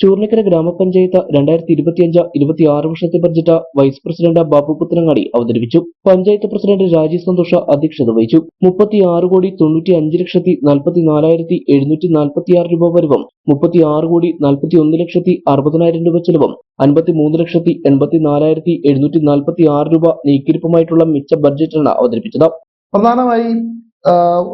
ചൂർണിക്കര ഗ്രാമപഞ്ചായത്ത് രണ്ടായിരത്തി ഇരുപത്തിയഞ്ച് ഇരുപത്തിയാറ് വർഷത്തെ budget vice president Babu Puthanangadi അവതരിപ്പിച്ചു. പഞ്ചായത്ത് പ്രസിഡന്റ് രാജീവ് സന്തോഷ അധ്യക്ഷത വഹിച്ചു. മുപ്പത്തി ആറ് കോടി തൊണ്ണൂറ്റി അഞ്ച് ലക്ഷത്തി നാൽപ്പത്തി നാലായിരത്തി എഴുന്നൂറ്റി നാൽപ്പത്തി ആറ് രൂപ വരവും മുപ്പത്തിയാറ് കോടി നാൽപ്പത്തി ഒന്ന് ലക്ഷത്തി അറുപതിനായിരം രൂപ ചെലവും അൻപത്തി മൂന്ന് ലക്ഷത്തി എൺപത്തി നാലായിരത്തി എഴുന്നൂറ്റി നാൽപ്പത്തി ആറ് രൂപ നീക്കിരിപ്പുമായിട്ടുള്ള മിച്ച ബഡ്ജറ്റാണ് അവതരിപ്പിച്ചത്. പ്രധാനമായി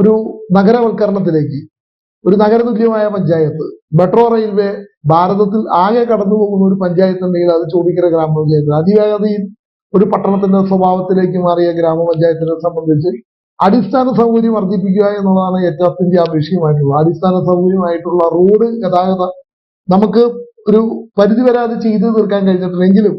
ഒരു നഗരവൽക്കരണത്തിലേക്ക് ഒരു നഗരതുല്യമായ പഞ്ചായത്ത് മെട്രോ റെയിൽവേ ഭാരതത്തിൽ ആകെ കടന്നു പോകുന്ന ഒരു പഞ്ചായത്ത് ഉണ്ടെങ്കിൽ അത് ചോദിക്കര ഗ്രാമപഞ്ചായത്ത്. അതിവേഗതയിൽ ഒരു പട്ടണത്തിന്റെ സ്വഭാവത്തിലേക്ക് മാറിയ ഗ്രാമപഞ്ചായത്തിനെ സംബന്ധിച്ച് അടിസ്ഥാന സൗകര്യം വർദ്ധിപ്പിക്കുക എന്നുള്ളതാണ് ഏറ്റവും അത്യന്താപേക്ഷികമായിട്ടുള്ളത് അടിസ്ഥാന സൗകര്യമായിട്ടുള്ള റോഡ് ഗതാഗത നമുക്ക് ഒരു പരിധി വരെ അത് ചെയ്തു തീർക്കാൻ കഴിഞ്ഞിട്ടുണ്ടെങ്കിലും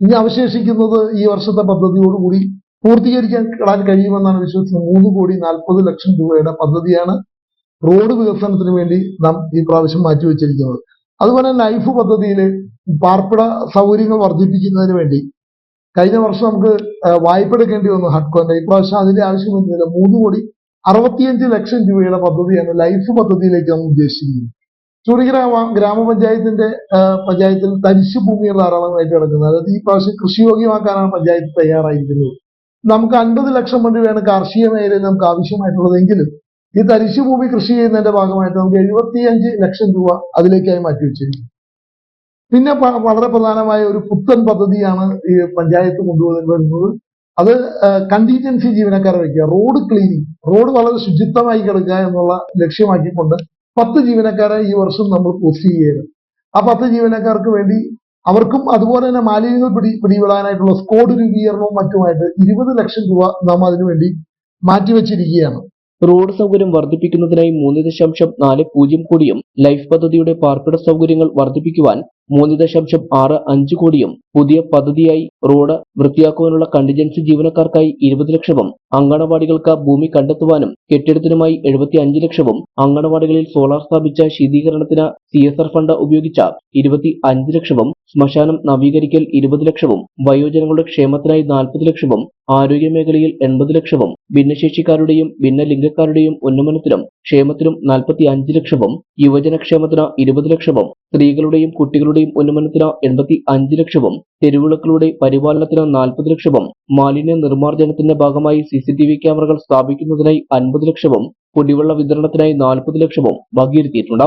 ഇനി അവശേഷിക്കുന്നത് ഈ വർഷത്തെ പദ്ധതിയോടുകൂടി പൂർത്തീകരിക്കാൻ കഴിയുമെന്നാണ് വിശ്വസിക്കുന്നത്. മൂന്ന് കോടി നാൽപ്പത് ലക്ഷം രൂപയുടെ പദ്ധതിയാണ് റോഡ് വികസനത്തിന് വേണ്ടി നാം ഈ പ്രാവശ്യം മാറ്റിവെച്ചിരിക്കുന്നത് അതുപോലെ ലൈഫ് പദ്ധതിയിൽ പാർപ്പിട സൗകര്യങ്ങൾ വർദ്ധിപ്പിക്കുന്നതിന് വേണ്ടി കഴിഞ്ഞ വർഷം നമുക്ക് വായ്പ എടുക്കേണ്ടി വന്നു ഹഡ്കോന്റെ. ഇപ്രാവശ്യം അതിന്റെ ആവശ്യമൊന്നുമില്ല മൂന്ന് കോടി അറുപത്തിയഞ്ച് ലക്ഷം രൂപയുടെ പദ്ധതിയാണ് ലൈഫ് പദ്ധതിയിലേക്ക് നമ്മൾ ഉദ്ദേശിച്ചിരിക്കുന്നത്. ചൂടിഗ്ര ഗ്രാമപഞ്ചായത്തിന്റെ പഞ്ചായത്തിൽ തരിശു ഭൂമികൾ ധാരാളമായിട്ട് കിടക്കുന്നത് അതായത് ഈ പ്രാവശ്യം കൃഷിയോഗ്യമാക്കാനാണ് പഞ്ചായത്ത് തയ്യാറായിരിക്കുന്നത്. നമുക്ക് അൻപത് ലക്ഷം രൂപയാണ് കാർഷിക മേഖലയിൽ നമുക്ക് ആവശ്യമായിട്ടുള്ളതെങ്കിലും ഈ തരിശു ഭൂമി കൃഷി ചെയ്യുന്നതിന്റെ ഭാഗമായിട്ട് നമുക്ക് എഴുപത്തിയഞ്ച് ലക്ഷം രൂപ അതിലേക്കായി മാറ്റിവെച്ചിരിക്കുന്നു പിന്നെ വളരെ പ്രധാനമായ ഒരു പുത്തൻ പദ്ധതിയാണ് ഈ പഞ്ചായത്ത് കൊണ്ടുവരുന്നത് അത് കണ്ടീജൻസി ജീവനക്കാരെ വയ്ക്കുക. റോഡ് ക്ലീനിങ് റോഡ് വളരെ ശുചിത്വമായി കിടക്കുക എന്നുള്ള ലക്ഷ്യമാക്കിക്കൊണ്ട് പത്ത് ജീവനക്കാരെ ഈ വർഷം നമ്മൾ പോസ്റ്റ് ചെയ്യുകയാണ്. ആ പത്ത് ജീവനക്കാർക്ക് വേണ്ടി അവർക്കും അതുപോലെ തന്നെ മാലിന്യങ്ങൾ പിടി പിടിപെടാനായിട്ടുള്ള സ്കോഡ് രൂപീകരണവും മറ്റുമായിട്ട് ഇരുപത് ലക്ഷം രൂപ നാം അതിനുവേണ്ടി മാറ്റിവെച്ചിരിക്കുകയാണ് റോഡ് സൗകര്യം വർദ്ധിപ്പിക്കുന്നതിനായി മൂന്ന് ദശാംശം നാല് പൂജ്യം കോടിയും ലൈഫ് പദ്ധതിയുടെ പാർപ്പിട സൗകര്യങ്ങൾ വർദ്ധിപ്പിക്കുവാൻ മൂന്ന് ദശാംശം ആറ് അഞ്ച് കോടിയും പുതിയ പദ്ധതിയായി റോഡ് വൃത്തിയാക്കുവാനുള്ള കണ്ടിജൻസി ജീവനക്കാർക്കായി ഇരുപത് ലക്ഷവും അങ്കണവാടികൾക്ക് ഭൂമി കണ്ടെത്തുവാനും കെട്ടിടത്തിനുമായി എഴുപത്തി അഞ്ച് ലക്ഷവും അങ്കണവാടികളിൽ സോളാർ സ്ഥാപിച്ച ശീതീകരണത്തിന് സി എസ് ആർ ഫണ്ട് ഉപയോഗിച്ച ഇരുപത്തി അഞ്ച് ലക്ഷവും ശ്മശാനം നവീകരിക്കൽ ഇരുപത് ലക്ഷവും വയോജനങ്ങളുടെ ക്ഷേമത്തിനായി നാൽപ്പത് ലക്ഷവും ആരോഗ്യ മേഖലയിൽ എൺപത് ലക്ഷവും ഭിന്നശേഷിക്കാരുടെയും ഭിന്നലിംഗക്കാരുടെയും ഉന്നമനത്തിനും ക്ഷേമത്തിനും നാൽപ്പത്തി അഞ്ച് ലക്ഷവും യുവജനക്ഷേമത്തിന് ഇരുപത് ലക്ഷവും സ്ത്രീകളുടെയും കുട്ടികളുടെയും ഉന്നമനത്തിന് എൺപത്തി അഞ്ച് ലക്ഷവും തെരുവിളക്കളുടെ പരിപാലനത്തിന് നാൽപ്പത് ലക്ഷവും മാലിന്യ നിർമ്മാർജനത്തിന്റെ ഭാഗമായി സി സി ടി വി ക്യാമറകൾ സ്ഥാപിക്കുന്നതിനായി അൻപത് ലക്ഷവും കുടിവെള്ള വിതരണത്തിനായി നാൽപ്പത് ലക്ഷവും വകയിരുത്തിയിട്ടുണ്ട്.